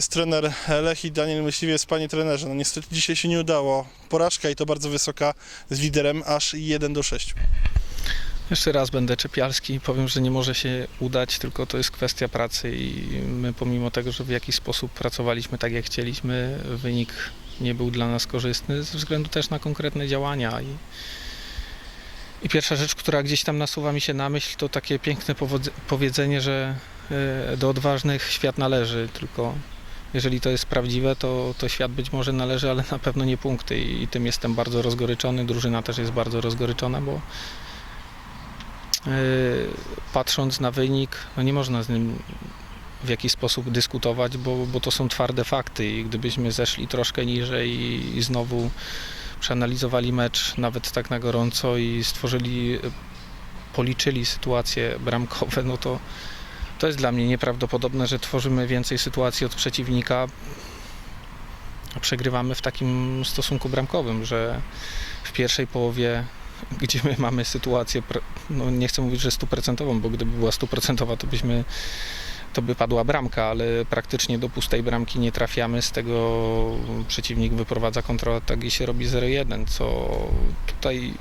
jest trener Lech i Daniel Myśliwiec. Panie trenerze, no niestety dzisiaj się nie udało. Porażka i to bardzo wysoka z liderem, aż 1 do 6. Jeszcze raz będę czepialski i powiem, że nie może się udać, tylko to jest kwestia pracy i my pomimo tego, że w jakiś sposób pracowaliśmy tak jak chcieliśmy, wynik nie był dla nas korzystny ze względu też na konkretne działania i, i pierwsza rzecz, która gdzieś tam nasuwa mi się na myśl, to takie piękne powiedzenie, że e, do odważnych świat należy, tylko jeżeli to jest prawdziwe, to, to świat być może należy, ale na pewno nie punkty. I, i tym jestem bardzo rozgoryczony, drużyna też jest bardzo rozgoryczona, bo Yy, patrząc na wynik, no nie można z nim w jakiś sposób dyskutować, bo, bo to są twarde fakty. I gdybyśmy zeszli troszkę niżej i, i znowu przeanalizowali mecz nawet tak na gorąco i stworzyli, policzyli sytuacje bramkowe, no to to jest dla mnie nieprawdopodobne, że tworzymy więcej sytuacji od przeciwnika, przegrywamy w takim stosunku bramkowym, że w pierwszej połowie gdzie my mamy sytuację, no nie chcę mówić, że stuprocentową, bo gdyby była stuprocentowa, to byśmy to by padła bramka, ale praktycznie do pustej bramki nie trafiamy, z tego przeciwnik wyprowadza kontratak i się robi 0-1, co tutaj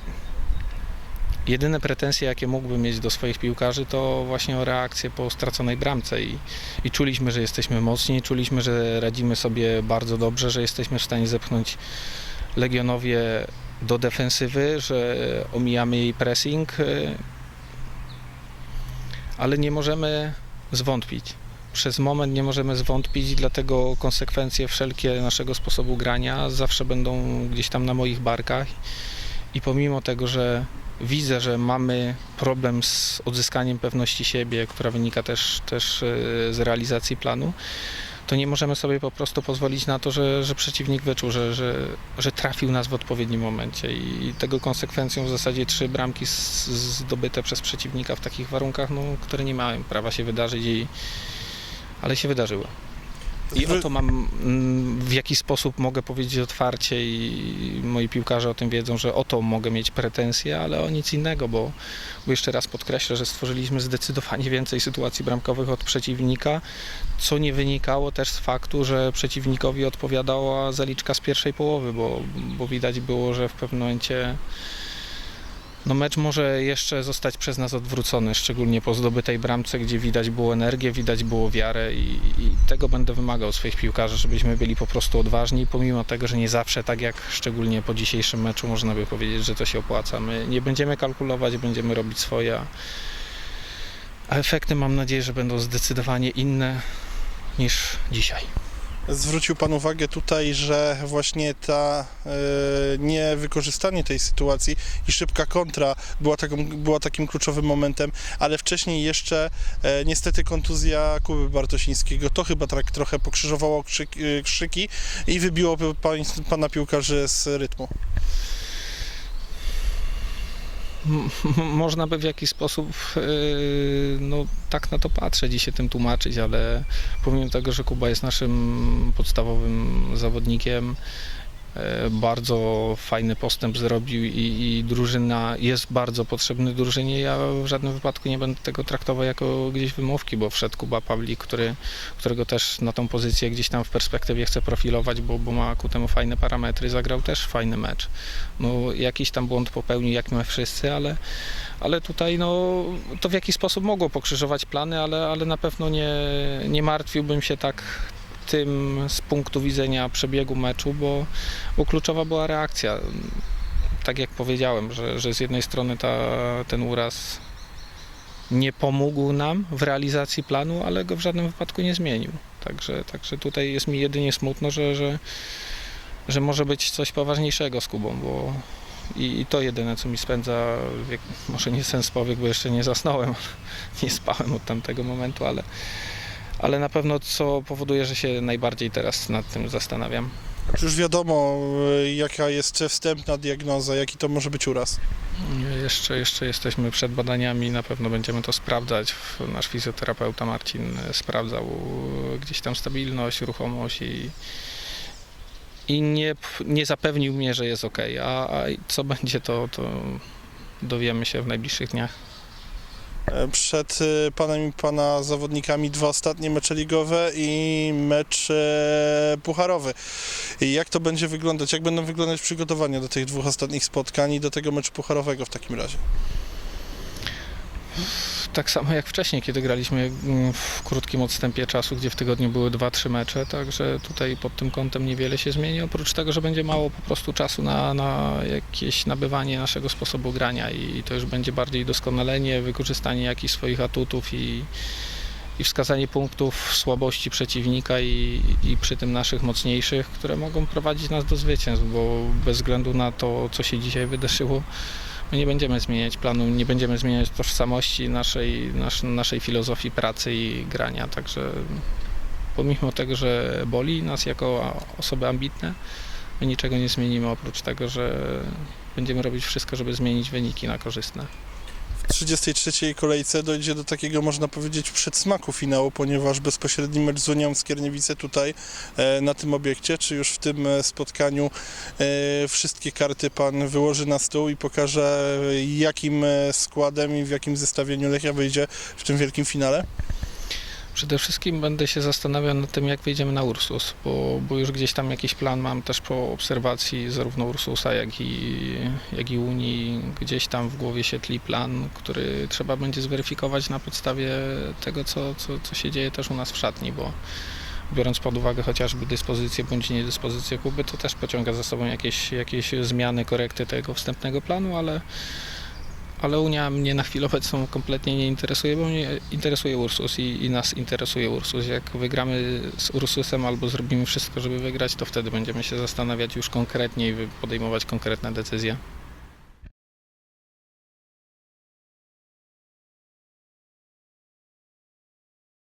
jedyne pretensje, jakie mógłbym mieć do swoich piłkarzy, to właśnie o reakcję po straconej bramce i, i czuliśmy, że jesteśmy mocni, czuliśmy, że radzimy sobie bardzo dobrze, że jesteśmy w stanie zepchnąć Legionowie do defensywy, że omijamy jej pressing, y, ale nie możemy zwątpić. Przez moment nie możemy zwątpić, dlatego konsekwencje wszelkie naszego sposobu grania zawsze będą gdzieś tam na moich barkach. I pomimo tego, że widzę, że mamy problem z odzyskaniem pewności siebie, która wynika też, też y, z realizacji planu, to nie możemy sobie po prostu pozwolić na to, że, że przeciwnik wyczuł, że, że, że trafił nas w odpowiednim momencie i tego konsekwencją w zasadzie trzy bramki zdobyte przez przeciwnika w takich warunkach, no, które nie mają prawa się wydarzyć, i, ale się wydarzyły. I o to mam, mm, w jaki sposób mogę powiedzieć otwarcie i moi piłkarze o tym wiedzą, że o to mogę mieć pretensje, ale o nic innego, bo, bo jeszcze raz podkreślę, że stworzyliśmy zdecydowanie więcej sytuacji bramkowych od przeciwnika, co nie wynikało też z faktu, że przeciwnikowi odpowiadała zaliczka z pierwszej połowy, bo, bo widać było, że w pewnym momencie no mecz może jeszcze zostać przez nas odwrócony, szczególnie po zdobytej bramce, gdzie widać było energię, widać było wiarę i, i tego będę wymagał swoich piłkarzy, żebyśmy byli po prostu odważni, pomimo tego, że nie zawsze, tak jak szczególnie po dzisiejszym meczu, można by powiedzieć, że to się opłaca. My nie będziemy kalkulować, będziemy robić swoje, a efekty mam nadzieję, że będą zdecydowanie inne niż dzisiaj. Zwrócił Pan uwagę tutaj, że właśnie ta e, niewykorzystanie tej sytuacji i szybka kontra była, taką, była takim kluczowym momentem, ale wcześniej jeszcze e, niestety kontuzja Kuby Bartosińskiego. To chyba tak trochę pokrzyżowało e, krzyki i wybiło pań, Pana piłkarzy z rytmu. Można by w jakiś sposób yy, no, tak na to patrzeć i się tym tłumaczyć, ale pomimo tego, że Kuba jest naszym podstawowym zawodnikiem, bardzo fajny postęp zrobił i, i drużyna jest bardzo potrzebny drużynie. Ja w żadnym wypadku nie będę tego traktował jako gdzieś wymówki, bo wszedł Kuba Pawlik, który, którego też na tą pozycję gdzieś tam w perspektywie chcę profilować, bo, bo ma ku temu fajne parametry, zagrał też fajny mecz. No, jakiś tam błąd popełnił, jak my wszyscy, ale, ale tutaj no, to w jakiś sposób mogło pokrzyżować plany, ale, ale na pewno nie, nie martwiłbym się tak tym z punktu widzenia przebiegu meczu, bo, bo kluczowa była reakcja. Tak jak powiedziałem, że, że z jednej strony ta, ten uraz nie pomógł nam w realizacji planu, ale go w żadnym wypadku nie zmienił. Także, także tutaj jest mi jedynie smutno, że, że, że może być coś poważniejszego z Kubą, bo i, i to jedyne, co mi spędza, może nie sens powiek, bo jeszcze nie zasnąłem, nie spałem od tamtego momentu, ale, ale na pewno co powoduje, że się najbardziej teraz nad tym zastanawiam. Czy już wiadomo, e, jaka jest wstępna diagnoza, jaki to może być uraz? Jeszcze, jeszcze jesteśmy przed badaniami, na pewno będziemy to sprawdzać. Nasz fizjoterapeuta Marcin sprawdzał gdzieś tam stabilność, ruchomość i, i nie, nie zapewnił mnie, że jest ok. A, a co będzie, to, to dowiemy się w najbliższych dniach. Przed e, panem i pana zawodnikami dwa ostatnie mecze ligowe i mecz e, pucharowy. I jak to będzie wyglądać? Jak będą wyglądać przygotowania do tych dwóch ostatnich spotkań i do tego meczu pucharowego w takim razie? Tak samo jak wcześniej, kiedy graliśmy mm, w krótkim odstępie czasu, gdzie w tygodniu były 2-3 mecze, także tutaj pod tym kątem niewiele się zmieni, oprócz tego, że będzie mało po prostu czasu na, na jakieś nabywanie naszego sposobu grania i to już będzie bardziej doskonalenie, wykorzystanie jakichś swoich atutów i, i wskazanie punktów słabości przeciwnika i, i przy tym naszych mocniejszych, które mogą prowadzić nas do zwycięstw, bo bez względu na to, co się dzisiaj wydarzyło, My nie będziemy zmieniać planu, nie będziemy zmieniać tożsamości naszej, nasz, naszej filozofii pracy i grania, także pomimo tego, że boli nas jako osoby ambitne, my niczego nie zmienimy oprócz tego, że będziemy robić wszystko, żeby zmienić wyniki na korzystne. W 33. kolejce dojdzie do takiego, można powiedzieć, przedsmaku finału, ponieważ bezpośredni mecz z Unią Skierniewice tutaj e, na tym obiekcie, czy już w tym e, spotkaniu e, wszystkie karty pan wyłoży na stół i pokaże jakim składem i w jakim zestawieniu Lechia wyjdzie w tym wielkim finale? Przede wszystkim będę się zastanawiał nad tym, jak wyjdziemy na Ursus, bo, bo już gdzieś tam jakiś plan mam też po obserwacji zarówno Ursusa, jak i, jak i Unii. Gdzieś tam w głowie się tli plan, który trzeba będzie zweryfikować na podstawie tego, co, co, co się dzieje też u nas w szatni, bo biorąc pod uwagę chociażby dyspozycję bądź niedyspozycję Kuby, to też pociąga za sobą jakieś, jakieś zmiany, korekty tego wstępnego planu, ale ale Unia mnie na chwilę obecną kompletnie nie interesuje, bo mnie interesuje Ursus i, i nas interesuje Ursus. Jak wygramy z Ursusem albo zrobimy wszystko, żeby wygrać, to wtedy będziemy się zastanawiać już konkretnie i podejmować konkretne decyzje.